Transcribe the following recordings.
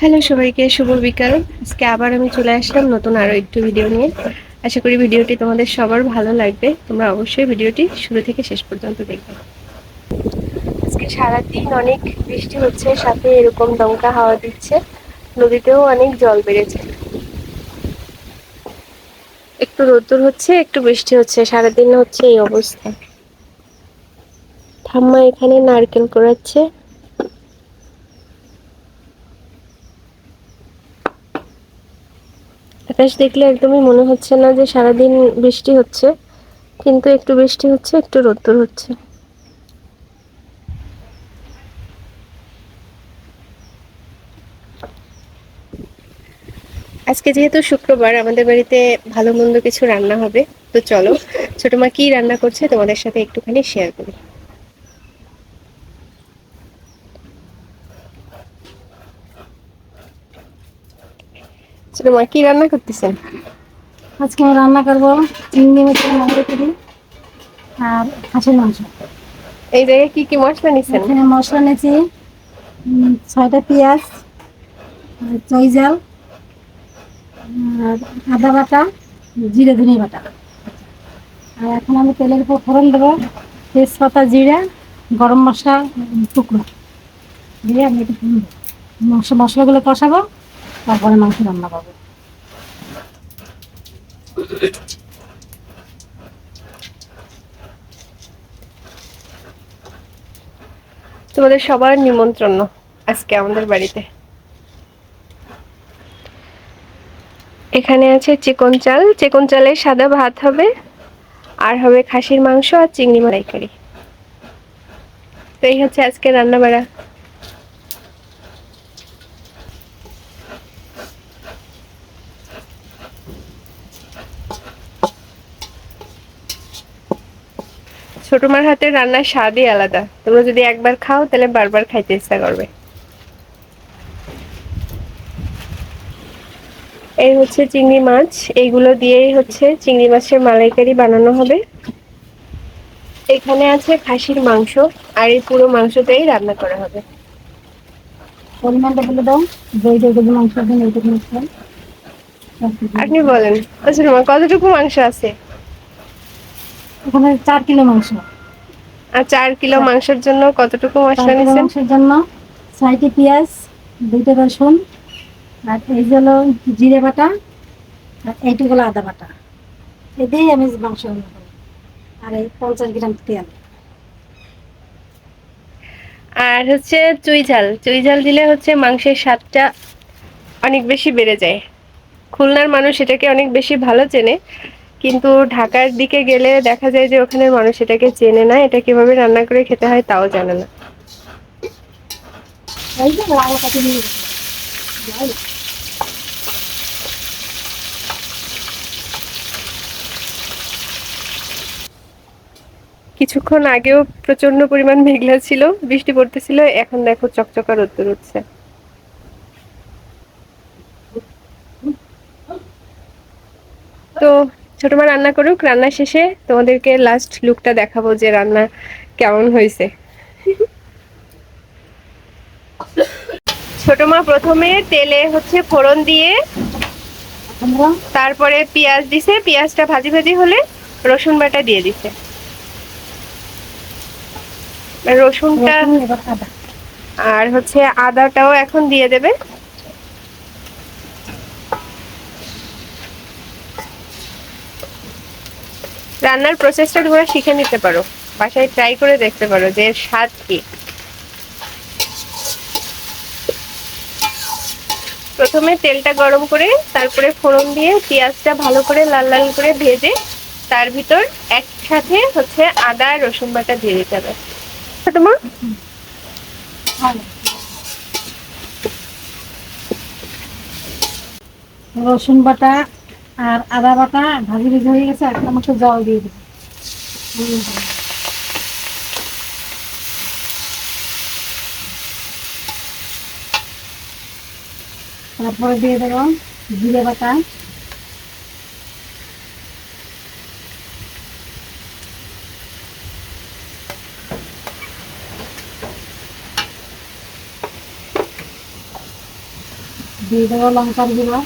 Hello সবাইকে, শুভ বিকাল। আজকে আবার আমি চলে আসলাম নতুন আরও একটু ভিডিও নিয়ে। আশা করি ভিডিওটি তোমাদের সবার ভালো লাগবে। তোমরা অবশ্যই ভিডিওটি শুরু থেকে শেষ পর্যন্ত দেখবে। আজকে সারাদিন অনেক বৃষ্টি হচ্ছে, সাথে এরকম দমকা হাওয়া দিচ্ছে। নদীতেও অনেক জল বেড়েছে। একটু রোদ্দুর হচ্ছে, একটু বৃষ্টি হচ্ছে। সারাদিন হচ্ছে এই অবস্থা। ঠাম্মা এখানে নারকেল কোড়াচ্ছে। আকাশ দেখলে একদমই মনে হচ্ছে না যে সারাদিন বৃষ্টি হচ্ছে, কিন্তু একটু বৃষ্টি হচ্ছে, একটু রোদ্দুর হচ্ছে। আজকে যেহেতু শুক্রবার, আমাদের বাড়িতে ভালো মন্দ কিছু রান্না হবে, তো চলো। ছোট মা কি রান্না করছে তোমাদের সাথে একটুখানি শেয়ার করি। ছোট মা কি রান্না করতেছেন? আজকে আমি রান্না করব চিংড়ি মাছের মাংস করি আর হাঁসের মাংস। এই জায়গায় কি কি মশলা নিছেন? এখানে মশলা নিয়েছি ছয়টা পেঁয়াজ আর চৈজাল আর আদা বাটা জিরে ধনে বাটা। আর এখন আমি তেলের উপর ফোড়ন দেবো তেজপাতা জিরা গরম মশলা টুকরো। দিয়ে আমি মাংস মশলাগুলো কষাবো। তারপরে মাংস রান্না করব। তোমাদের সবার নিমন্ত্রণ আজকে আমাদের বাড়িতে। এখানে আছে চিকন চাল। চিকন চালে সাদা ভাত হবে, আর হবে খাসির মাংস আর চিংড়ি মালাইকারি। তো এই হচ্ছে আজকে রান্না ছোট মার হাতের রান্নার স্বাদই আলাদা। তোমরা যদি একবার খাও, তাহলে বারবার খাইতে ইচ্ছা করবে। এই হচ্ছে চিংড়ি মাছ। এইগুলো দিয়েই হচ্ছে চিংড়ি মাছের মালাইকারি বানানো হবে। এখানে আছে খাসির মাংস, আর এই পুরো মাংসটাই রান্না করা হবে। পরিমাণটা বলে দাও দই দই মাংস আপনি বলেন, কতটুকু মাংস আছে? এখানে চার কিলো মাংস। আর চার কিলো মাংসের জন্য কতটুকু মশলা নিছেন মাংসের জন্য ছয়টি পেঁয়াজ দুইটা রসুন আর এই হলো জিরে বাটা আর এইটুকু হলো আদা বাটা। দিয়েই আমি মাংস রান্না করি। আর এই পঞ্চাশ গ্রাম তেল। আর হচ্ছে চুই ঝাল। চুই ঝাল দিলে হচ্ছে মাংসের স্বাদটা অনেক বেশি বেড়ে যায়। খুলনার মানুষ এটাকে অনেক বেশি ভালো চেনে। কিন্তু ঢাকার দিকে গেলে দেখা যায় যে ওখানের মানুষ এটাকে চেনে না, এটা কীভাবে রান্না করে খেতে হয় তাও জানে না। কিছুক্ষণ আগেও প্রচণ্ড পরিমাণ মেঘলা ছিল, বৃষ্টি পড়তেছিল, এখন দেখো চকচকা রোদ্দুর উঠছে তো ছোট মা রান্না করুক রান্না শেষে তোমাদেরকে লাস্ট লুকটা দেখাবো যে রান্না কেমন হয়েছে। ছোট মা প্রথমে তেলে হচ্ছে ফোড়ন দিয়ে তারপরে পেঁয়াজ দিছে পেঁয়াজটা ভাজি ভাজি হলে রসুন বাটা দিয়ে দিছে। রসুনটা আর হচ্ছে আদাটাও এখন দিয়ে দেবে। রান্নার প্রসেসটা তোমরা শিখে নিতে পারো। বাসায় ট্রাই করে দেখতে পারো যে এর স্বাদ কি। প্রথমে তেলটা গরম করে তারপরে ফোড়ন দিয়ে পেঁয়াজটা ভালো করে লাল লাল করে ভেজে তার ভিতর একসাথে হচ্ছে আদা আর রসুন বাটা দিয়ে দিতে হবে। মা? ভালো। রসুন বাটা আর আদা বাটা ভাজি ভেজে হয়ে গেছে, এখন আমাকে জল দিয়ে দেবো। তারপরে দিয়ে দেবো জিরে বাটা দিয়ে দেবো লঙ্কার গুঁড়ো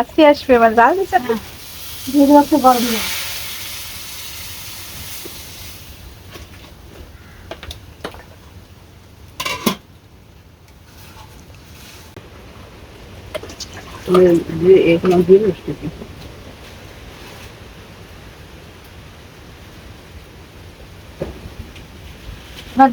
আজকে আসবে এবার জাল দিচ্ছে দিয়ে দেবো একটু গরম জল এখানে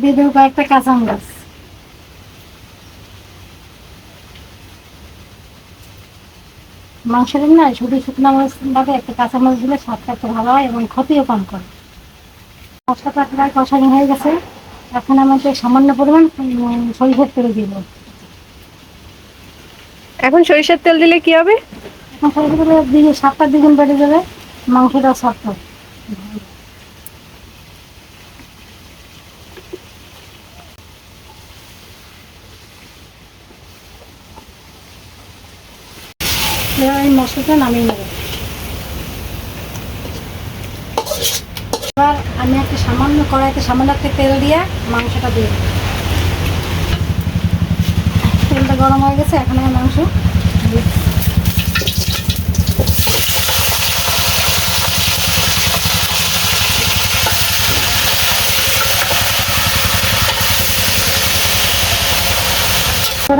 দিয়ে দেবো কয়েকটা কাঁচামরিচ। মাংসের না শুধু শুকনো মরিচ বাদে একটা কাঁচামরিচ দিলে স্বাদটা একটু ভালো হয় এবং ক্ষতিও কম করে। মশলাটা প্রায় কষানি হয়ে গেছে। এখন আমাকে সামান্য পরিমাণ সরিষার তেল দিব। এখন সরিষার তেল দিলে কি হবে? এখন সরিষার তেল দিয়ে সাতটা দ্বিগুণ বেড়ে যাবে মাংসটা সফট মশলাটা নামিয়ে নেব। এবার আমি একটা সামান্য কড়াইতে সামান্য একটা তেল দিয়ে মাংসটা দিয়ে তেলটা গরম হয়ে গেছে এখন আমি মাংস দিয়ে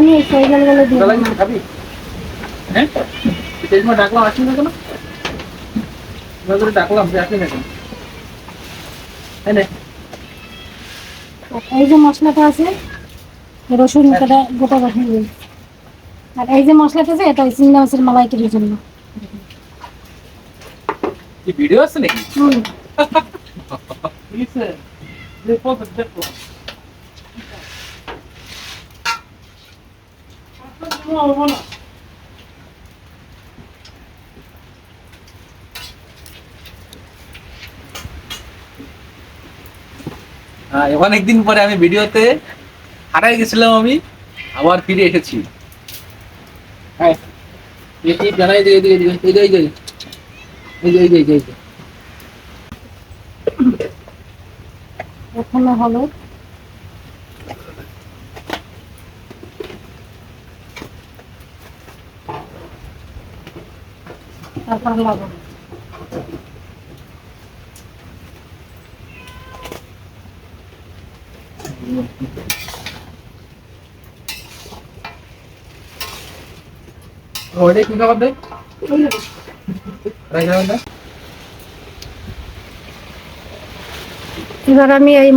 আমি এই দিয়ে দাদা দেবো। কিছু খাবি? হ্যাঁ? তেজ ডাকলাম না কেন? ডাকলাম না কেন এই যে মশলাটা আছে রসুন কাটা গোটা রসুন আর এই যে মশলাটা আছে এটা চিংড়ি মাছের মালাইকারির জন্য। ভিডিও আছে নাকি? দেখো। অনেকদিন পরে আমি ভিডিওতে হারাই গেছিলাম আমি আবার ফিরে এসেছি। হ্যাঁ যে তারপর লবণ কি খাবার দেয়? এবার আমি এই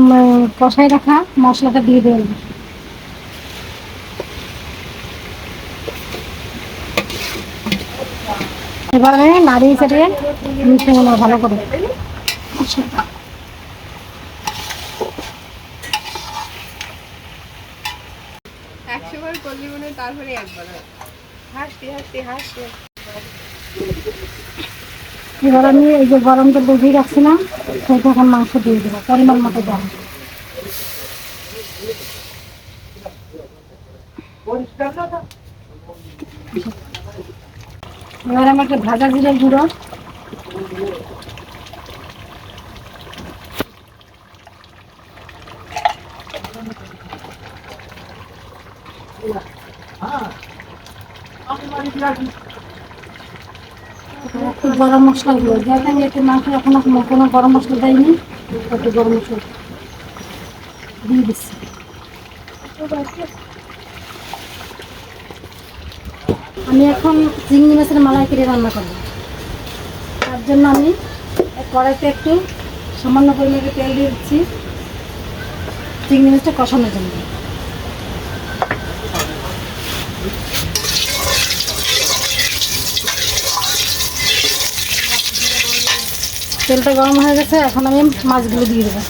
কষাই রাখা মশলাটা দিয়ে দেবো। এবার আমি নাড়িয়ে চাড়িয়ে মিশিয়ে নেব ভালো করে। একশো বার করলি মনে তারপরে একবার হয়। হাসতে হাসতে হাসতে। এবার আমি এই যে গরম তেল বুঝিয়ে রাখছিলাম সেটা এখন মাংস দিয়ে দেবো পরিমাণ মতো দাম এবার আমি একটা ভাজা জিরের গুঁড়ো। একটু গরম মশলা গুলো দেখেন একটু মাংস এখনও কোনো গরম মশলা দেয়নি। একটু গরম মশলা দিয়ে দিচ্ছি। আমি এখন চিংড়ি মাছের মালাই কেটে রান্না করব। তার জন্য আমি কড়াইতে একটু সামান্য পরিমাণে তেল দিয়ে দিচ্ছি। চিংড়ি মাছটা কষানোর জন্য। তেলটা গরম হয়ে গেছে, এখন আমি মাছগুলো দিয়ে দেবো।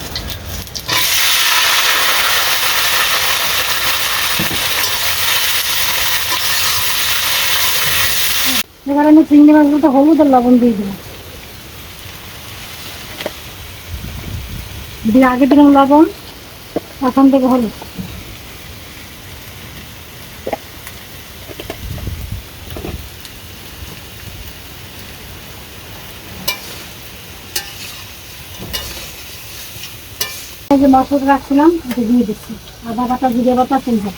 এবার আমি চিংড়ি মাছগুলো তো হলুদ আর লবণ দিয়ে দেবো। দিয়ে আগে দিলাম লবণ, এখন থেকে হলুদ। যে মশলা রাখছিলাম এটা দিয়ে দিচ্ছি। আদা বাটা, জিরে বাটা চিংড়ি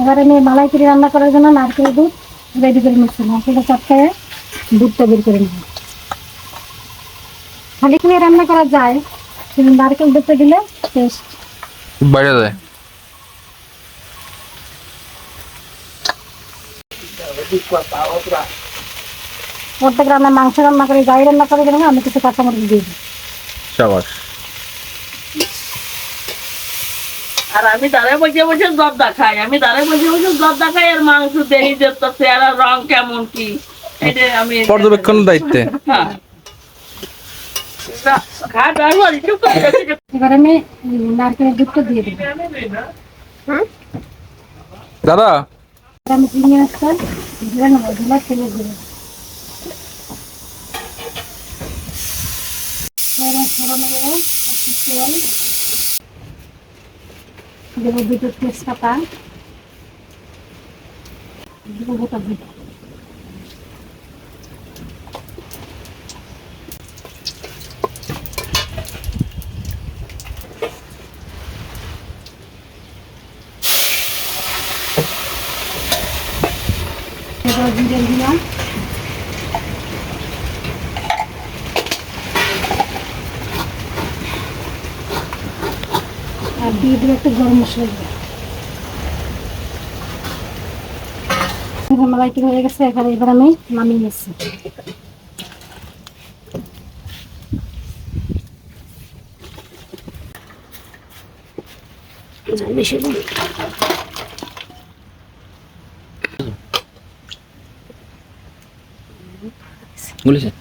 এবারে আমি মালাইকারি রান্না করার জন্য নারকেল দুধ রেডি করে নিচ্ছি নারকেলটা চটকায় দুধটা বের করে নেব। খালি খালি রান্না করা যায় কিন্তু নারকেল দুধটা দিলে টেস্ট বাইরে যায়। প্রত্যেক রান্না মাংস রান্না করে গাই রান্না করে আমি কিছু কাঁচামরিচ দিয়ে দিই। সাবাস। আর আমি দাঁড়ায় বসে বসে জর্দা খাই আমি দাঁড়ায় বসে বসে জর্দা খাই আর মাংস দেরি দেখতেছে আর রং কেমন কি এটা আমি পর্যবেক্ষণের দায়িত্বে। হ্যাঁ। না, খাই তারপর একটু করে দেখি। এবার আমি নারকেলের দুধটা দিয়ে দেবো। দাদা? আমি চিনি মাছটা ধরে নেব ধুলা তেলে দেবো। এবার দেবো একটু তেল দেবো দুটো তেজপাতা দেবো গোটা দুটো এবার জিরে দিলাম আর দিয়ে একটু গরম মশলা মালাইটি হয়ে গেছে এখানে এবার আমি নামিয়ে বলেছে